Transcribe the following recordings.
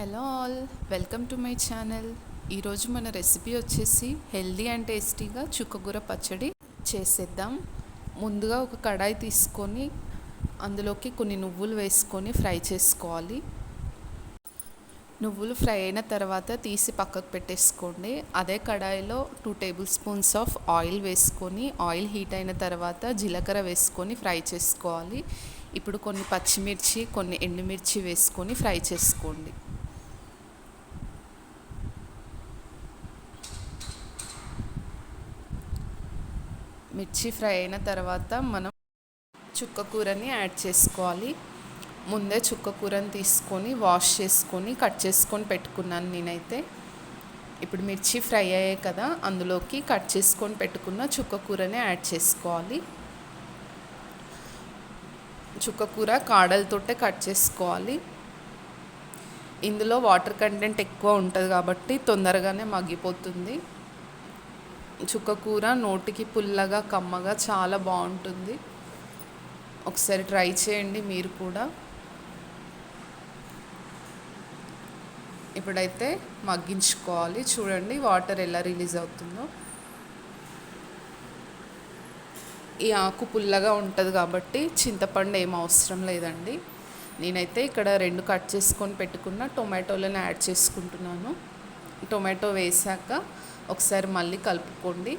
Hello all welcome to my channel. ఈరోజు మన recipe వచ్చేసి హెల్దీ అండ్ టేస్టీగా చుక్కగూర పచ్చడి చేసేద్దాం. ముందుగా ఒక కడాయి తీసుకొని అందులోకి కొన్ని నువ్వులు వేసుకొని ఫ్రై చేసుకోవాలి. నువ్వులు ఫ్రై అయిన తర్వాత తీసి పక్కకు పెట్టేసుకోండి. అదే కడాయిలో two table spoons of oil వేసుకొని ఆయిల్ హీట్ అయిన తర్వాత జీలకర్ర వేసుకొని ఫ్రై చేసుకోవాలి. ఇప్పుడు కొన్ని పచ్చిమిర్చి కొన్ని ఎండుమిర్చి వేసుకొని ఫ్రై చేసుకోండి. మిర్చి ఫ్రై అయిన తర్వాత మనం చుక్క కూరని యాడ్ చేసుకోవాలి. ముందే చుక్క కూరని తీసుకొని వాష్ చేసుకొని కట్ చేసుకొని పెట్టుకున్నాను నేనైతే. ఇప్పుడు మిర్చి ఫ్రై అయ్యాయి కదా అందులోకి కట్ చేసుకొని పెట్టుకున్న చుక్క కూరని యాడ్ చేసుకోవాలి. చుక్క కూర కాడలతోటే కట్ చేసుకోవాలి. ఇందులో వాటర్ కంటెంట్ ఎక్కువ ఉంటుంది కాబట్టి తొందరగానే మగ్గిపోతుంది. చుక్క కూర నోటికి పుల్లగా కమ్మగా చాలా బాగుంటుంది. ఒకసారి ట్రై చేయండి మీరు కూడా. ఇప్పుడైతే మగ్గించుకోవాలి. చూడండి వాటర్ ఎలా రిలీజ్ అవుతుందో. ఈ ఆకు పుల్లగా ఉంటుంది కాబట్టి చింతపండు ఏం అవసరం లేదండి. నేనైతే ఇక్కడ రెండు కట్ చేసుకొని పెట్టుకున్న టొమాటోలను యాడ్ చేసుకుంటున్నాను. టొమాటో వేసాక ఒకసారి మళ్ళీ కలుపుకోండి.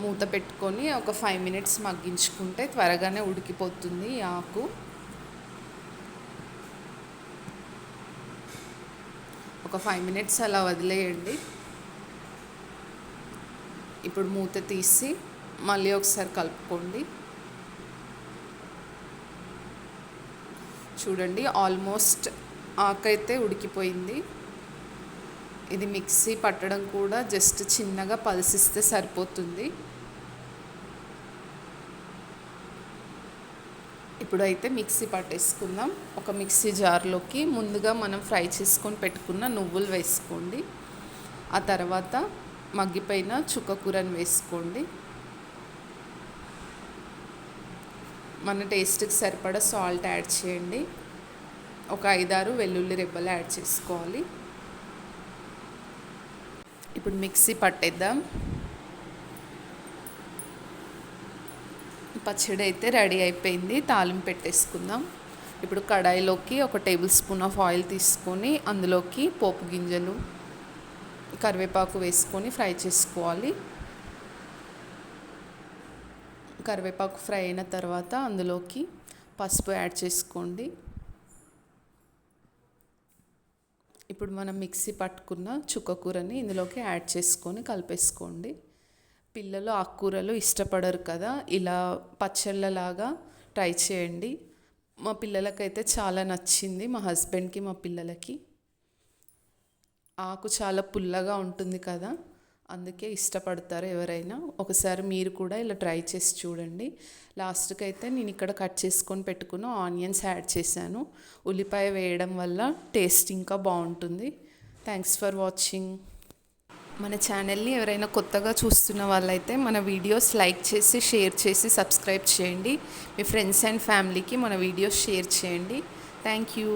మూత పెట్టుకొని ఒక ఫైవ్ మినిట్స్ మగ్గించుకుంటే త్వరగానే ఉడికిపోతుంది ఆకు. ఒక ఫైవ్ మినిట్స్ అలా వదిలేయండి. ఇప్పుడు మూత తీసి మళ్ళీ ఒకసారి కలుపుకోండి. చూడండి ఆల్మోస్ట్ ఆకైతే ఉడికిపోయింది. ఇది మిక్సీ పట్టడం కూడా జస్ట్ చిన్నగా పలసిస్తే సరిపోతుంది. ఇప్పుడైతే మిక్సీ పట్టేసుకుందాం. ఒక మిక్సీ జార్లోకి ముందుగా మనం ఫ్రై చేసుకొని పెట్టుకున్న నువ్వులు వేసుకోండి. ఆ తర్వాత మగ్గిపోయిన చుక్కకూరని వేసుకోండి. మన టేస్ట్కి సరిపడా సాల్ట్ యాడ్ చేయండి. ఒక ఐదారు వెల్లుల్లి రెబ్బలు యాడ్ చేసుకోవాలి. ఇప్పుడు మిక్సీ పట్టేద్దాం. పచ్చడి అయితే రెడీ అయిపోయింది. తాలింపు పెట్టేసుకుందాం. ఇప్పుడు కడాయిలోకి ఒక టేబుల్ స్పూన్ ఆఫ్ ఆయిల్ తీసుకొని అందులోకి పోపు గింజలు కరివేపాకు వేసుకొని ఫ్రై చేసుకోవాలి. కరివేపాకు ఫ్రై అయిన తర్వాత అందులోకి పసుపు యాడ్ చేసుకోండి. ఇప్పుడు మనం మిక్సీ పట్టుకున్న చుక్క కూరని ఇందులోకి యాడ్ చేసుకొని కలిపేసుకోండి. పిల్లలు ఆకుకూరలు ఇష్టపడరు కదా ఇలా పచ్చళ్ళలాగా ట్రై చేయండి. మా పిల్లలకైతే చాలా నచ్చింది మా హస్బెండ్కి మా పిల్లలకి. ఆకు చాలా పుల్లగా ఉంటుంది కదా. అందుకే ఇష్టపడతారు ఎవరైనా. ఒకసారి మీరు కూడా ఇలా ట్రై చేసి చూడండి. లాస్ట్కి అయితే నేను ఇక్కడ కట్ చేసుకొని పెట్టుకున్న ఆనియన్స్ యాడ్ చేశాను. ఉల్లిపాయ వేయడం వల్ల టేస్ట్ ఇంకా బాగుంటుంది. థ్యాంక్స్ ఫర్ వాచింగ్ మన ఛానల్ని ఎవరైనా కొత్తగా చూస్తున్న వాళ్ళైతే మన వీడియోస్ లైక్ చేసి షేర్ చేసి సబ్స్క్రైబ్ చేయండి. మీ ఫ్రెండ్స్ అండ్ ఫ్యామిలీకి మన వీడియోస్ షేర్ చేయండి. Thank you